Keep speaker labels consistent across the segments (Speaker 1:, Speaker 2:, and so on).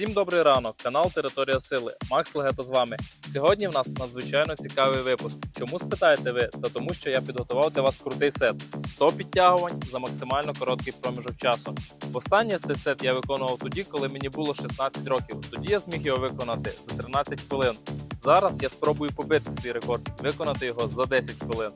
Speaker 1: Всім добрий ранок, канал Територія Сили. Макс Легета з вами. Сьогодні в нас надзвичайно цікавий випуск. Чому спитаєте ви? Та тому, що я підготував для вас крутий сет 100 підтягувань за максимально короткий проміжок часу. Востаннє цей сет я виконував тоді, коли мені було 16 років. Тоді я зміг його виконати за 13 хвилин. Зараз я спробую побити свій рекорд, виконати його за 10 хвилин.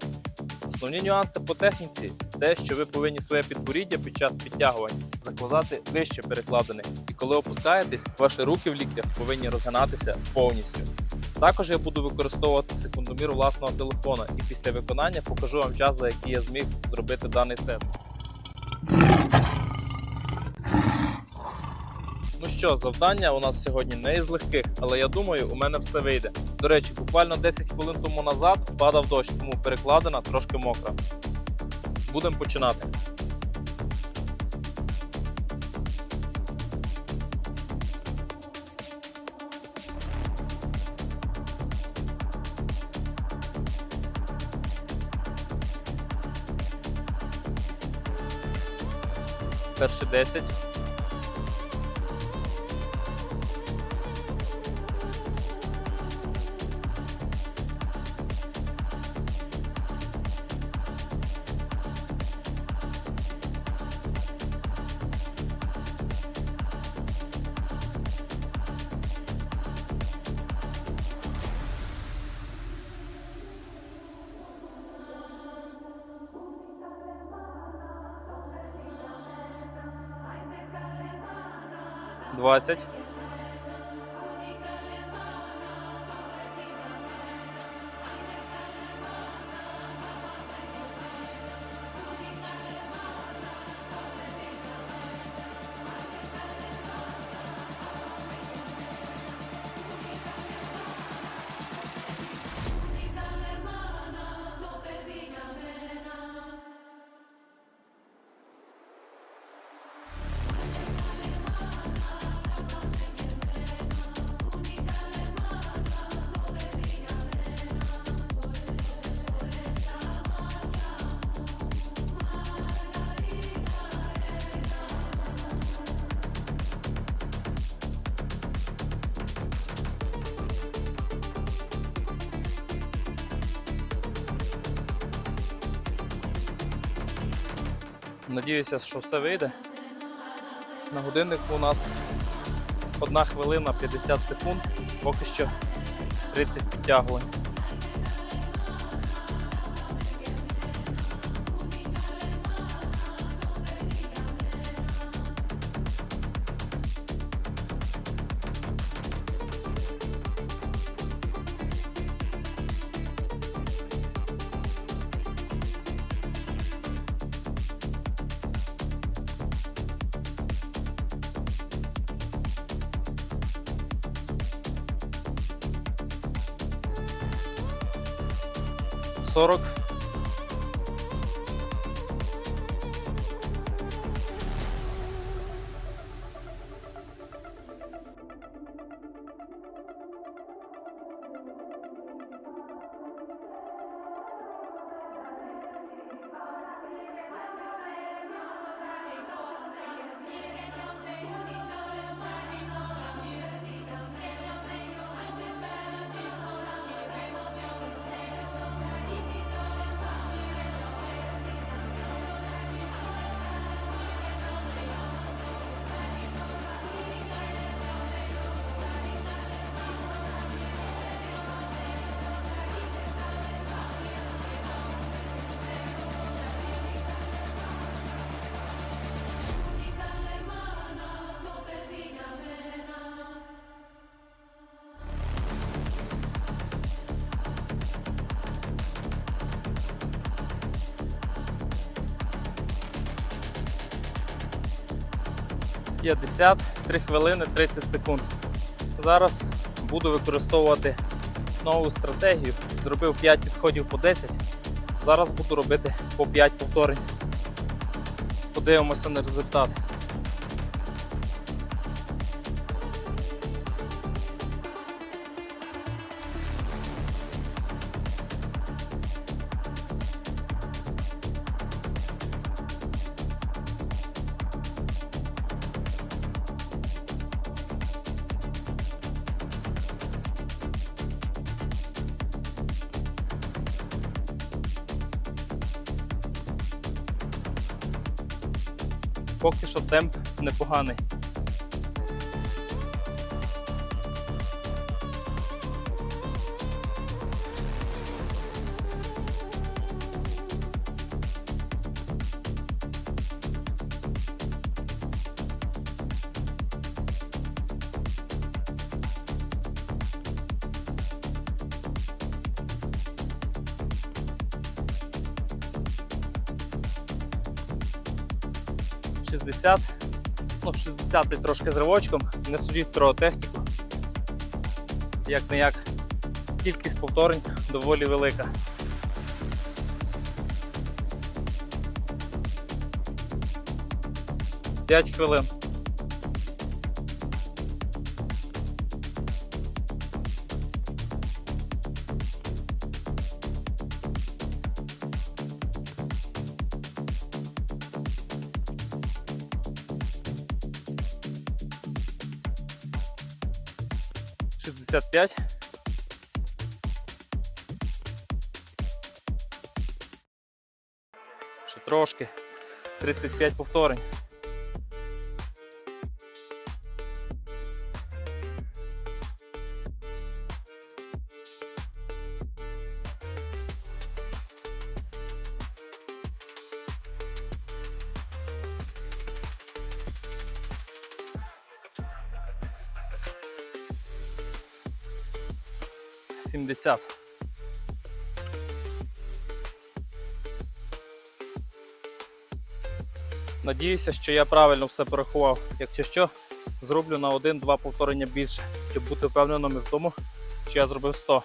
Speaker 1: Основні нюанси по техніці те, що ви повинні своє підборіддя під час підтягувань закладати вище перекладини, і коли опускаєтесь, ваші руки в ліктях повинні розгинатися повністю. Також я буду використовувати секундомір власного телефона, і після виконання покажу вам час, за який я зміг зробити даний сет. Ну що, завдання у нас сьогодні не із легких, але я думаю, у мене все вийде. До речі, буквально 10 хвилин тому назад падав дощ, тому перекладина трошки мокра. Будемо починати. Перші 10. Двадцять. Надіюся, що все вийде. На годиннику у нас 1 хвилина 50 секунд, поки що 30 підтягувань. Сорок. П'ятдесят, 3 хвилини 30 секунд. Зараз буду використовувати нову стратегію. Зробив 5 підходів по 10. Зараз буду робити по 5 повторень. Подивимося на результат. Поки що темп непоганий. Шістдесят. Ну, 60 трошки з ривочком. Не судіть строго техніку. Як не як. Кількість повторень доволі велика. П'ять хвилин. Шістдесят п'ять. Ще трошки. 35 повторень. Сімдесят. Надіюся, що я правильно все порахував. Якщо що, зроблю на один-два повторення більше, щоб бути впевненим в тому, що я зробив 100.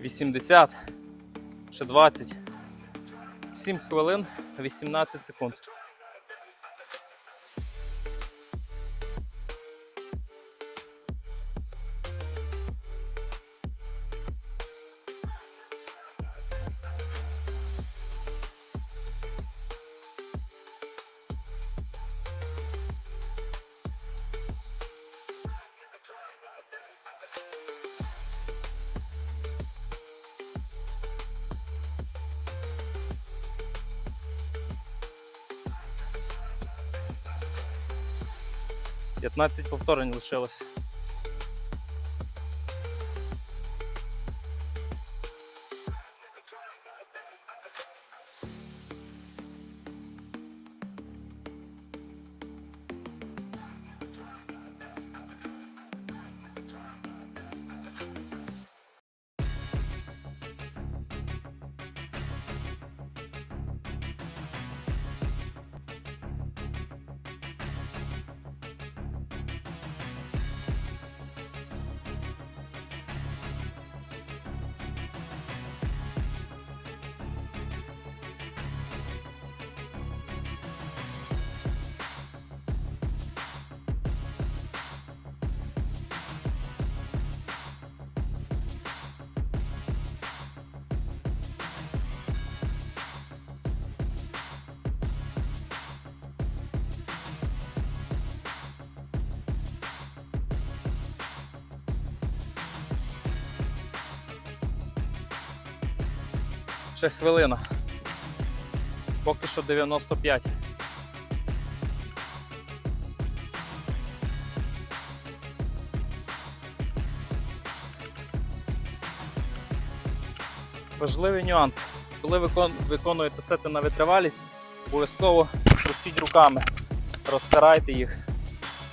Speaker 1: Вісімдесят. Ще 20. 7 хвилин 18 секунд. П'ятнадцять повторень лишилось. Ще хвилина. Поки що 95. Важливий нюанс. Коли виконуєте сети на витривалість, обов'язково просіть руками, розтирайте їх.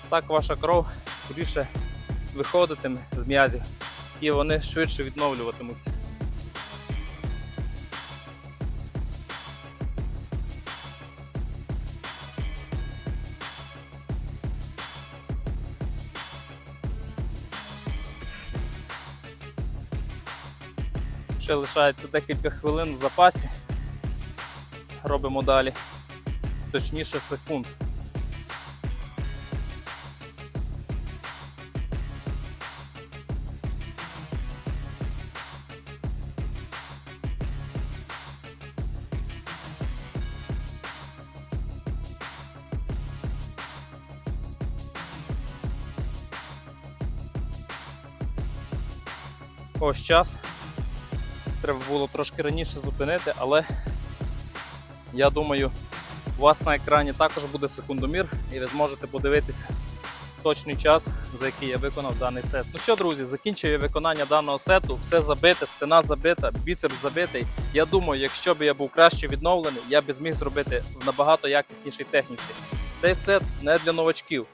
Speaker 1: Так ваша кров скоріше виходитиме з м'язів і вони швидше відновлюватимуться. Ще лишається декілька хвилин в запасі. Робимо далі. Точніше секунд. Ось час. Треба було трошки раніше зупинити, але я думаю, у вас на екрані також буде секундомір, і ви зможете подивитися точний час, за який я виконав даний сет. Ну що, друзі, закінчив я виконання даного сету. Все забите, спина забита, біцепс забитий. Я думаю, якщо б я був краще відновлений, я б зміг зробити в набагато якіснішій техніці. Цей сет не для новачків.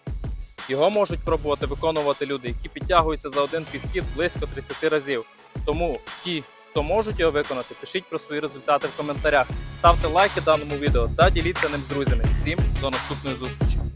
Speaker 1: Його можуть пробувати виконувати люди, які підтягуються за один підхід близько 30 разів. Тому ті, хто можуть його виконати, пишіть про свої результати в коментарях. Ставте лайки даному відео та діліться ним з друзями. Всім до наступної зустрічі!